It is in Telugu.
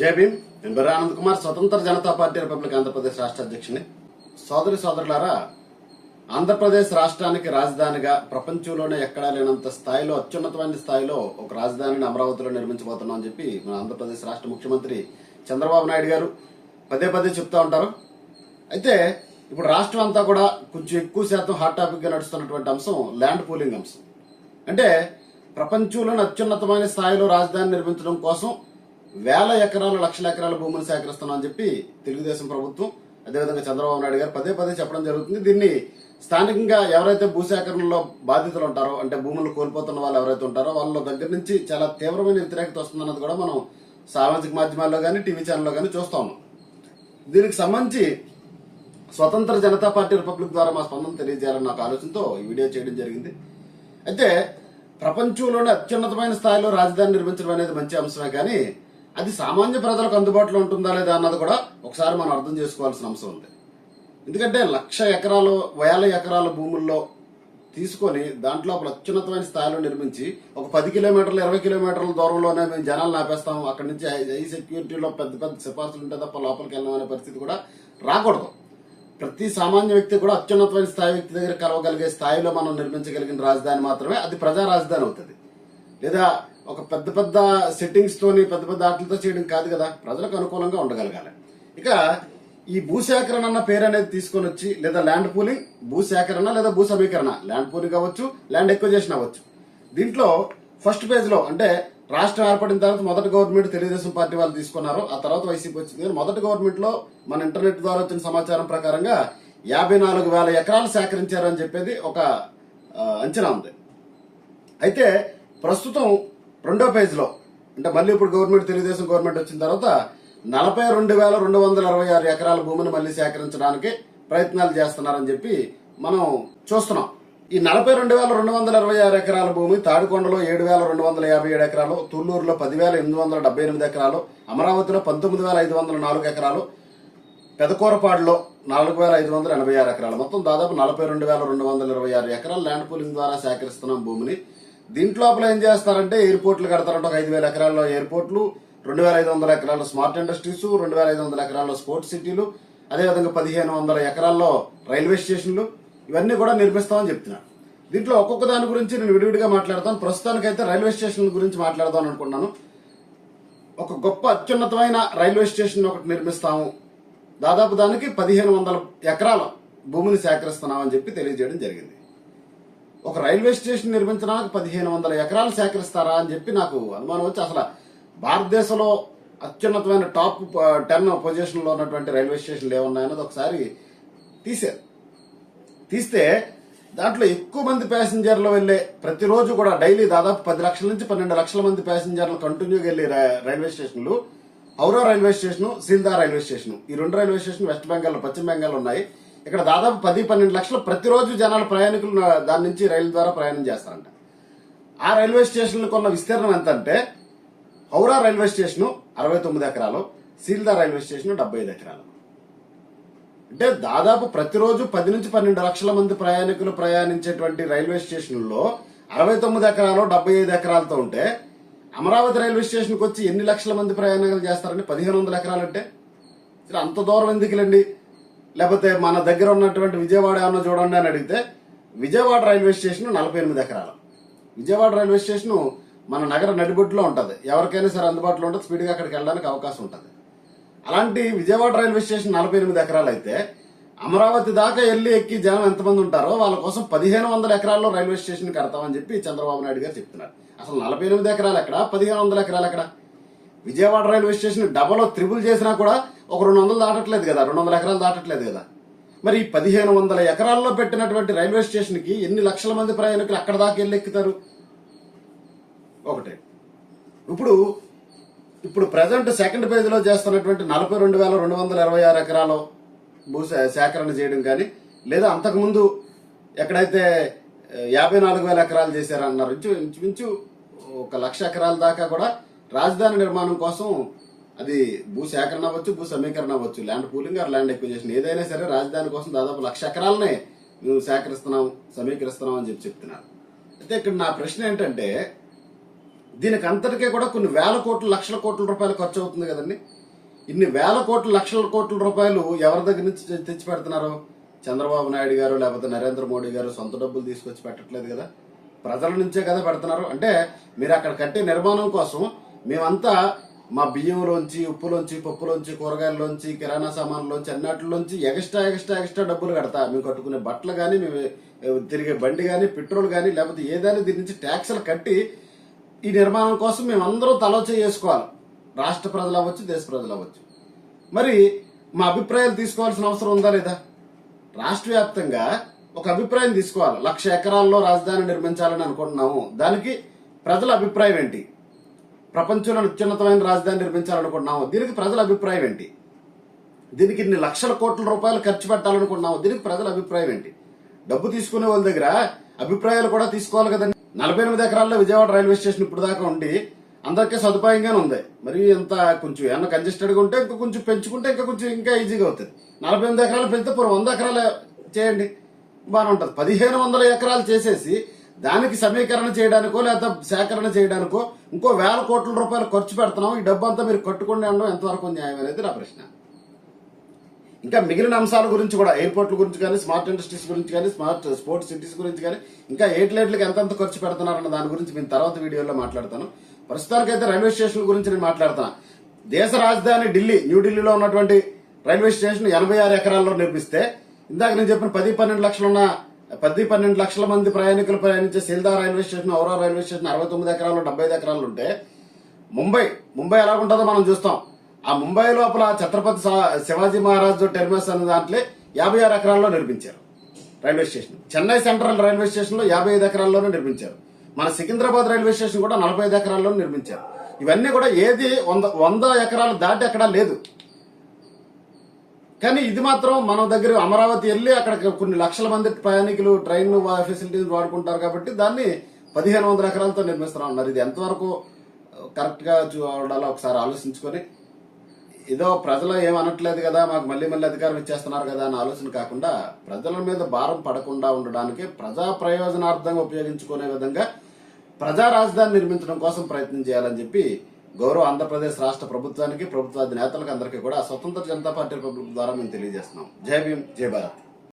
జై భీమ్. నేను బెర్రా ఆనంద్ కుమార్ స్వతంత్ర జనతా పార్టీ రిపబ్లిక్ ఆంధ్రప్రదేశ్ రాష్ట్ర అధ్యక్షుని. సోదరి సోదరులారా ఆంధ్రప్రదేశ్ రాష్ట్రానికి రాజధానిగా ప్రపంచంలోనే ఎక్కడా లేనంత స్థాయిలో అత్యున్నతమైన స్థాయిలో ఒక రాజధానిని అమరావతిలో నిర్మించబోతున్నాం అని చెప్పి మన ఆంధ్రప్రదేశ్ రాష్ట్ర ముఖ్యమంత్రి చంద్రబాబు నాయుడు గారు పదే పదే చెప్తా ఉంటారు. అయితే ఇప్పుడు రాష్ట్రం అంతా కూడా కొంచెం ఎక్కువ శాతం హాట్ టాపిక్గా నడుస్తున్నటువంటి అంశం ల్యాండ్ పూలింగ్ అంశం. అంటే ప్రపంచంలోని అత్యున్నతమైన స్థాయిలో రాజధాని నిర్మించడం కోసం వేల ఎకరాలు లక్షల ఎకరాల భూములు సేకరిస్తున్నాం అని చెప్పి తెలుగుదేశం ప్రభుత్వం అదేవిధంగా చంద్రబాబు నాయుడు గారు పదే పదే చెప్పడం జరుగుతుంది. దీన్ని స్థానికంగా ఎవరైతే భూసేకరణలో బాధితులు ఉంటారో అంటే భూములు కోల్పోతున్న వాళ్ళు ఎవరైతే ఉంటారో వాళ్ళ దగ్గర నుంచి చాలా తీవ్రమైన వ్యతిరేకత వస్తుందన్నది కూడా మనం సామాజిక మాధ్యమాల్లో కానీ టీవీ ఛానల్లో కానీ చూస్తాం దీనికి సంబంధించి స్వతంత్ర జనతా పార్టీ రిపబ్లిక్ ద్వారా మా స్పందన తెలియజేయాలని నాకు ఆలోచనతో ఈ వీడియో చేయడం జరిగింది. అయితే ప్రపంచంలోనే అత్యున్నతమైన స్థాయిలో రాజధాని నిర్మించడం అనేది మంచి అంశమే కానీ అది సామాన్య ప్రజలకు అందుబాటులో ఉంటుందా లేదా అన్నది కూడా ఒకసారి మనం అర్థం చేసుకోవాల్సిన అంశం ఉంది. ఎందుకంటే లక్ష ఎకరాలు వేల ఎకరాల భూముల్లో తీసుకొని దాంట్లో ఒక అత్యున్నతమైన స్థాయిలో నిర్మించి ఒక పది కిలోమీటర్లు ఇరవై కిలోమీటర్ల దూరంలోనే మేము జనాలు ఆపేస్తాం అక్కడి నుంచి హై సెక్యూరిటీలో పెద్ద పెద్ద సిఫార్సులు ఉంటే తప్ప లోపలికి వెళ్ళడం అనే పరిస్థితి కూడా రాకూడదు. ప్రతి సామాన్య వ్యక్తి కూడా అత్యున్నతమైన స్థాయి వ్యక్తి దగ్గర కలవగలిగే స్థాయిలో మనం నిర్మించగలిగిన రాజధాని మాత్రమే. అది ప్రజా రాజధాని అవుతుంది. లేదా ఒక పెద్ద పెద్ద సెట్టింగ్స్ తోని పెద్ద పెద్ద ఆటలతో చేయడం కాదు కదా. ప్రజలకు అనుకూలంగా ఉండగలగాలి. ఇక ఈ భూసేకరణ అన్న పేరు అనేది తీసుకొని వచ్చి లేదా ల్యాండ్ పూలింగ్ భూసేకరణ లేదా భూ సమీకరణ ల్యాండ్ పూలింగ్ అవ్వచ్చు ల్యాండ్ ఎక్విజేషన్ అవ్వచ్చు. దీంట్లో ఫస్ట్ పేజ్లో అంటే రాష్ట్రం ఏర్పడిన తర్వాత మొదటి గవర్నమెంట్ తెలుగుదేశం పార్టీ వాళ్ళు తీసుకున్నారు. ఆ తర్వాత వైసీపీ వచ్చింది. కానీ మొదటి గవర్నమెంట్లో మన ఇంటర్నెట్ ద్వారా వచ్చిన సమాచారం ప్రకారంగా యాభై నాలుగు వేల ఎకరాలు సేకరించారని చెప్పేది ఒక అంచనా ఉంది. అయితే ప్రస్తుతం రెండో పేజ్లో అంటే మళ్ళీ ఇప్పుడు గవర్నమెంట్ తెలుగుదేశం గవర్నమెంట్ వచ్చిన తర్వాత నలభై రెండు వేల రెండు వందల అరవై ఆరు ఎకరాల భూమిని మళ్ళీ సేకరించడానికి ప్రయత్నాలు చేస్తున్నారని చెప్పి మనం చూస్తున్నాం. ఈ నలభై రెండు వేల రెండు వందల అరవై ఆరు ఎకరాల భూమి తాడికొండలో ఏడు వేల రెండు వందల యాభై ఏడు ఎకరాలు తుళ్ళూరులో పదివేల ఎనిమిది వందల డెబ్బై ఎనిమిది ఎకరాలు అమరావతిలో పంతొమ్మిది వేల ఐదు వందల నాలుగు ఎకరాలు పెదకూరపాడులో నాలుగు వేల ఐదు వందల ఎనభై ఆరు ఎకరాలు. మొత్తం దాదాపు నలభై రెండు వేల రెండు వందల ఇరవై ఆరు ఎకరాలు ల్యాండ్ పూలింగ్ ద్వారా సేకరిస్తున్నాం భూమిని. దీంట్లో ఏం చేస్తారంటే ఎయిర్పోర్ట్లు కడతారంట ఒక ఐదు వేల ఎకరాల్లో ఎయిర్పోర్ట్లు రెండు వేల ఐదు వందల ఎకరాల్లో స్మార్ట్ ఇండస్ట్రీస్ రెండు వేల ఐదు వందల ఎకరాల్లో స్పోర్ట్స్ సిటీలు అదేవిధంగా పదిహేను వందల ఎకరాల్లో రైల్వే స్టేషన్లు ఇవన్నీ కూడా నిర్మిస్తామని చెప్తున్నాను దీంట్లో ఒక్కొక్క దాని గురించి నేను విడివిడిగా మాట్లాడతాను. ప్రస్తుతానికైతే రైల్వే స్టేషన్ గురించి మాట్లాడదాం అనుకున్నాను ఒక గొప్ప అత్యున్నతమైన రైల్వే స్టేషన్ ఒకటి నిర్మిస్తాము. దాదాపు దానికి పదిహేను వందల ఎకరాల భూమిని సేకరిస్తున్నామని చెప్పి తెలియజేయడం జరిగింది. ఒక రైల్వే స్టేషన్ నిర్మించడానికి పదిహేను వందల ఎకరాలు సేకరిస్తారా అని చెప్పి నాకు అనుమానం వచ్చి అసలు భారతదేశంలో అత్యున్నతమైన టాప్ టెన్ పొజిషన్లో ఉన్నటువంటి రైల్వే స్టేషన్లు ఏమున్నాయన్నది ఒకసారి తీశారు. తీస్తే దాంట్లో ఎక్కువ మంది ప్యాసింజర్లు వెళ్ళే ప్రతిరోజు కూడా డైలీ దాదాపు పది లక్షల నుంచి పన్నెండు లక్షల మంది ప్యాసింజర్లు కంటిన్యూగా వెళ్ళే రైల్వే స్టేషన్లు. Howrah railway station Sealdah railway station. ఈ రెండు రైల్వే స్టేషన్ వెస్ట్ బెంగాల్ పశ్చిమ బెంగాల్ ఉన్నాయి. ఇక్కడ దాదాపు పది పన్నెండు లక్షలు ప్రతిరోజు జనాలు ప్రయాణికులు దాని నుంచి రైలు ద్వారా ప్రయాణం చేస్తారంట. ఆ రైల్వే స్టేషన్లకు ఉన్న విస్తీర్ణం ఎంత అంటే హౌరా రైల్వే స్టేషన్ అరవై తొమ్మిది ఎకరాలు సీల్దా రైల్వే స్టేషన్ డెబ్బై ఐదు ఎకరాలు. అంటే దాదాపు ప్రతిరోజు పది నుంచి పన్నెండు లక్షల మంది ప్రయాణికులు ప్రయాణించేటువంటి రైల్వే స్టేషన్లో అరవై తొమ్మిది ఎకరాలు డెబ్బై ఐదు ఎకరాలతో ఉంటే అమరావతి రైల్వే స్టేషన్కి వచ్చి ఎన్ని లక్షల మంది ప్రయాణికులు చేస్తారండి పదిహేను వందల ఎకరాలు అంటే అంత దూరం ఎందుకులండి? లేకపోతే మన దగ్గర ఉన్నటువంటి విజయవాడ ఏమన్నా చూడండి అని అడిగితే విజయవాడ రైల్వే స్టేషన్ నలభై ఎనిమిది ఎకరాలు. విజయవాడ రైల్వే స్టేషన్ మన నగర నడిబొడ్డులో ఉంటుంది. ఎవరికైనా సరే అందుబాటులో ఉంటుంది స్పీడ్గా అక్కడికి వెళ్ళడానికి అవకాశం ఉంటుంది. అలాంటి విజయవాడ రైల్వే స్టేషన్ నలభై ఎనిమిది ఎకరాలు అయితే అమరావతి దాకా వెళ్ళి ఎక్కి జనం ఎంతమంది ఉంటారో వాళ్ళ కోసం పదిహేను వందల ఎకరాల్లో రైల్వే స్టేషన్ కడతామని చెప్పి చంద్రబాబు నాయుడు గారు చెప్తున్నారు. అసలు నలభై ఎనిమిది ఎకరాలు ఎక్కడ? పదిహేను వందల ఎకరాలు ఎక్కడ? Vijayawada railway station double triple చేసినా కూడా ఒక రెండు వందలు దాటట్లేదు కదా రెండు వందల ఎకరాలు దాటట్లేదు కదా. మరి పదిహేను వందల ఎకరాల్లో పెట్టినటువంటి రైల్వే స్టేషన్కి ఎన్ని లక్షల మంది ప్రయాణికులు అక్కడ దాకా వెళ్ళి ఎక్కుతారు? ఒకటి. ఇప్పుడు ఇప్పుడు ప్రజెంట్ సెకండ్ పేజ్లో చేస్తున్నటువంటి నలభై రెండు వేల రెండు వందల ఇరవై ఆరు ఎకరాలు భూ సేకరణ చేయడం కానీ లేదా అంతకుముందు ఎక్కడైతే యాభై నాలుగు వేల ఎకరాలు చేశారన్నారు ఇంచు ఇంచుమించు ఒక లక్ష ఎకరాల దాకా కూడా రాజధాని నిర్మాణం కోసం అది భూ సేకరణ అవ్వచ్చు భూ సమీకరణ అవ్వచ్చు. Land pooling or land acquisition ఏదైనా సరే రాజధాని కోసం దాదాపు లక్ష ఎకరాలనే మేము సేకరిస్తున్నాం సమీకరిస్తున్నాం అని చెప్పి చెప్తున్నాను అయితే ఇక్కడ నా ప్రశ్న ఏంటంటే దీనికి అంతటికే కూడా కొన్ని వేల కోట్ల లక్షల కోట్ల రూపాయలు ఖర్చు అవుతుంది కదండి. ఇన్ని వేల కోట్ల లక్షల కోట్ల రూపాయలు ఎవరి దగ్గర నుంచి తెచ్చి పెడుతున్నారు? చంద్రబాబు నాయుడు గారు లేకపోతే నరేంద్ర మోడీ గారు సొంత డబ్బులు తీసుకొచ్చి పెట్టట్లేదు కదా. ప్రజల నుంచే కదా పెడుతున్నారు. అంటే మీరు అక్కడ కట్టే నిర్మాణం కోసం మేమంతా మా బియ్యంలోంచి ఉప్పులోంచి పప్పులోంచి కూరగాయల్లోంచి కిరాణా సామాన్లోంచి అన్నిటిలోంచి ఎక్స్ట్రా ఎక్స్ట్రా ఎక్స్ట్రా డబ్బులు కడతా. మేము కట్టుకునే బట్టలు కానీ మేము తిరిగే బండి కానీ పెట్రోల్ కానీ లేకపోతే ఏదైనా దీని నుంచి ట్యాక్సులు కట్టి ఈ నిర్మాణం కోసం మేమందరం తలోచే చేసుకోవాలి రాష్ట్ర ప్రజలు అవ్వచ్చు దేశ ప్రజలు అవ్వచ్చు. మరి మా అభిప్రాయాలు తీసుకోవాల్సిన అవసరం ఉందా లేదా? రాష్ట్ర వ్యాప్తంగా ఒక అభిప్రాయం తీసుకోవాలి. లక్ష ఎకరాల్లో రాజధాని నిర్మించాలని అనుకుంటున్నాము. దానికి ప్రజల అభిప్రాయం ఏంటి? ప్రపంచంలో అత్యున్నతమైన రాజధాని నిర్మించాలనుకుంటున్నాము దీనికి ప్రజల అభిప్రాయం ఏంటి? దీనికి ఇన్ని లక్షల కోట్ల రూపాయలు ఖర్చు పెట్టాలనుకుంటున్నాము దీనికి ప్రజల అభిప్రాయం ఏంటి? డబ్బు తీసుకునే వాళ్ళ దగ్గర అభిప్రాయాలు కూడా తీసుకోవాలి కదండి. నలభై ఎనిమిది ఎకరాల్లో విజయవాడ రైల్వే స్టేషన్ ఇప్పుడు దాకా ఉండి అందరికీ సదుపాయంగానే ఉంది. మరి ఎంత కొంచెం ఏమన్నా కంజెస్టెడ్గా ఉంటే ఇంకా కొంచెం పెంచుకుంటే ఇంకా కొంచెం ఇంకా ఈజీగా అవుతుంది. నలభై ఎనిమిది ఎకరాలు పెంచితే పూర్వం వంద ఎకరాలు చేయండి. బాగానే ఉంటుంది. పదిహేను వందల ఎకరాలు చేసేసి దానికి సమీకరణ చేయడానికో లేదా సేకరణ చేయడానికో ఇంకో వేల కోట్ల రూపాయలు ఖర్చు పెడుతున్నాం ఈ డబ్బు అంతా మీరు కట్టుకుని అనడం ఎంతవరకు న్యాయం అనేది నా ప్రశ్న. ఇంకా మిగిలిన అంశాల గురించి కూడా ఎయిర్పోర్ట్ల గురించి కానీ స్మార్ట్ ఇండస్ట్రీస్ గురించి కానీ స్మార్ట్ స్పోర్ట్స్ సిటీస్ గురించి కానీ ఇంకా ఏట్లేట్లకి ఎంతెంత ఖర్చు పెడుతున్నారన్న దాని గురించి నేను తర్వాత వీడియోలో మాట్లాడతాను. ప్రస్తుతానికైతే రైల్వే స్టేషన్ గురించి నేను మాట్లాడతాను. దేశ రాజధాని ఢిల్లీ న్యూఢిల్లీలో ఉన్నటువంటి రైల్వే స్టేషన్ ఎనభై ఆరు ఎకరాల్లో నిర్మిస్తే ఇందాక నేను చెప్పిన పది పన్నెండు లక్షలున్న పది పన్నెండు లక్షల మంది ప్రయాణికులు ప్రయాణించే Sealdah railway station Howrah railway station అరవై తొమ్మిది ఎకరాలు డెబ్బై ఐదు ఎకరాలు ఉంటే ముంబై ముంబై ఎలా ఉంటుందో మనం చూస్తాం. ఆ ముంబై లోపల ఛత్రపతి శివాజీ మహారాజ్ టెర్మినస్ అనే దాంట్లో యాభై ఆరు ఎకరాల్లో నిర్మించారు railway station. Chennai central railway స్టేషన్లో యాభై ఐదు ఎకరాల్లోనే నిర్మించారు. మన సికింద్రాబాద్ రైల్వే స్టేషన్ కూడా నలభై ఐదు ఎకరాల్లో నిర్మించారు. ఇవన్నీ కూడా ఏది వంద వంద ఎకరాలు దాటి అక్కడ లేదు. కానీ ఇది మాత్రం మన దగ్గర అమరావతి వెళ్ళి అక్కడ కొన్ని లక్షల మంది ప్రయాణికులు ట్రైన్ ఫెసిలిటీని వాడుకుంటారు కాబట్టి దాన్ని పదిహేను వందల ఎకరాలతో నిర్మిస్తా ఉన్నారు ఇది ఎంతవరకు కరెక్ట్గా చూడాలో ఒకసారి ఆలోచించుకొని ఏదో ప్రజలు ఏమనట్లేదు కదా మాకు మళ్ళీ మళ్ళీ అధికారం ఇచ్చేస్తున్నారు కదా అని ఆలోచన కాకుండా ప్రజల మీద భారం పడకుండా ఉండడానికి ప్రజా ప్రయోజనార్థంగా ఉపయోగించుకునే విధంగా ప్రజా రాజధాని నిర్మించడం కోసం ప్రయత్నం చేయాలని చెప్పి గౌరవ ఆంధ్రప్రదేశ్ రాష్ట్ర ప్రభుత్వానికి ప్రభుత్వ నేతలకు అందరికీ కూడా స్వతంత్ర జనతా పార్టీ రిపబ్లిక్ ద్వారా మేము తెలియజేస్తున్నాం. జై భీమ్ జై భారత్.